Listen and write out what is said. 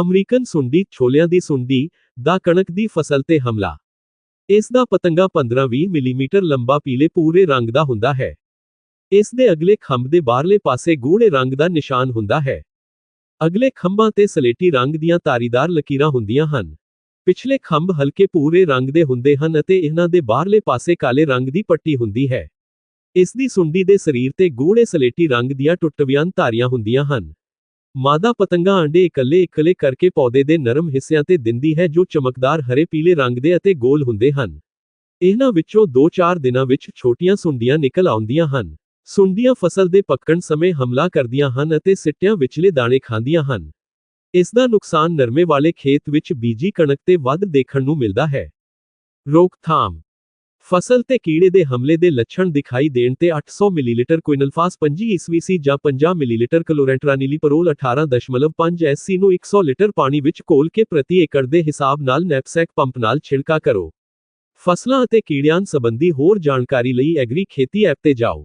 American ਸੁੰਡੀ ਛੋਲਿਆਂ ਦੀ ਸੁੰਡੀ ਦਾ ਕਣਕ ਦੀ ਫਸਲ ਤੇ ਹਮਲਾ। ਇਸ ਦਾ ਪਤੰਗਾ 15-20 ਮਿਲੀਮੀਟਰ ਲੰਬਾ ਪੀਲੇ ਪੂਰੇ ਰੰਗ ਦਾ ਹੁੰਦਾ ਹੈ। ਇਸ ਦੇ ਅਗਲੇ ਖੰਭ ਦੇ ਬਾਹਰਲੇ ਪਾਸੇ ਗੂੜੇ ਰੰਗ ਦਾ ਨਿਸ਼ਾਨ ਹੁੰਦਾ ਹੈ। ਅਗਲੇ ਖੰਭਾਂ ਤੇ ਸਲੇਟੀ ਰੰਗ ਦੀਆਂ ਤਾਰੀਦਾਰ ਲਕੀਰਾਂ ਹੁੰਦੀਆਂ ਹਨ। ਪਿਛਲੇ ਖੰਭ ਹਲਕੇ ਪੂਰੇ ਰੰਗ ਦੇ ਹੁੰਦੇ ਹਨ ਅਤੇ ਇਹਨਾਂ ਦੇ ਬਾਹਰਲੇ ਪਾਸੇ ਕਾਲੇ ਰੰਗ ਦੀ ਪੱਟੀ ਹੁੰਦੀ ਹੈ। ਇਸ ਦੀ ਸੁੰਡੀ ਦੇ ਸਰੀਰ ਤੇ ਗੂੜੇ ਸਲੇਟੀ ਰੰਗ ਦੀਆਂ ਟੁੱਟਵੀਆਂ ਧਾਰੀਆਂ ਹੁੰਦੀਆਂ ਹਨ। ਮਾਦਾ ਪਤੰਗਾ ਆਂਡੇ ਇਕੱਲੇ ਇਕੱਲੇ ਕਰਕੇ ਪੌਦੇ ਦੇ ਨਰਮ ਹਿੱਸਿਆਂ ਤੇ ਦਿੰਦੀ ਹੈ ਜੋ ਚਮਕਦਾਰ ਹਰੇ ਪੀਲੇ ਰੰਗ ਦੇ ਅਤੇ ਗੋਲ ਹੁੰਦੇ ਹਨ। ਇਹਨਾਂ ਵਿੱਚੋਂ 2-4 ਦਿਨਾਂ ਵਿੱਚ ਛੋਟੀਆਂ ਸੁੰਡੀਆਂ ਨਿਕਲ ਆਉਂਦੀਆਂ ਹਨ। ਸੁੰਡੀਆਂ ਫਸਲ ਦੇ ਪੱਕਣ ਸਮੇਂ ਹਮਲਾ ਕਰਦੀਆਂ ਹਨ ਅਤੇ ਸਿੱਟਿਆਂ ਵਿਚਲੇ ਦਾਣੇ ਖਾਂਦੀਆਂ ਹਨ। ਇਸ ਦਾ ਨੁਕਸਾਨ ਨਰਮੇ ਵਾਲੇ ਖੇਤ ਵਿੱਚ ਬੀਜੀ ਕਣਕ ਤੇ ਵੱਧ ਦੇਖਣ ਨੂੰ ਮਿਲਦਾ ਹੈ। ਰੋਕਥਾਮ ਫਸਲ ਤੇ ਕੀੜੇ ਦੇ ਹਮਲੇ ਦੇ ਲੱਛਣ ਦਿਖਾਈ ਦੇਣ ਤੇ 800 ਮਿਲੀਲੀਟਰ ਕੁਇਨਲਫਾਸ 25 ਈਸਵੀਸੀ ਜਾਂ 50 ਮਿਲੀਲੀਟਰ ਕਲੋਰੈਂਟਰਾਨੀਲੀਪਰੋਲ 18.5 ਐਸਸੀ ਨੂੰ 100 ਲੀਟਰ ਪਾਣੀ ਵਿੱਚ ਘੋਲ ਕੇ ਪ੍ਰਤੀ ਏਕੜ ਦੇ ਹਿਸਾਬ ਨਾਲ ਨੈਪਸੈਕ ਪੰਪ ਨਾਲ ਛਿੜਕਾ ਕਰੋ। ਫਸਲਾਂ ਅਤੇ ਕੀੜਿਆਂ ਸੰਬੰਧੀ ਹੋਰ ਜਾਣਕਾਰੀ ਲਈ ਐਗਰੀ ਖੇਤੀ ਐਪ ਤੇ ਜਾਓ।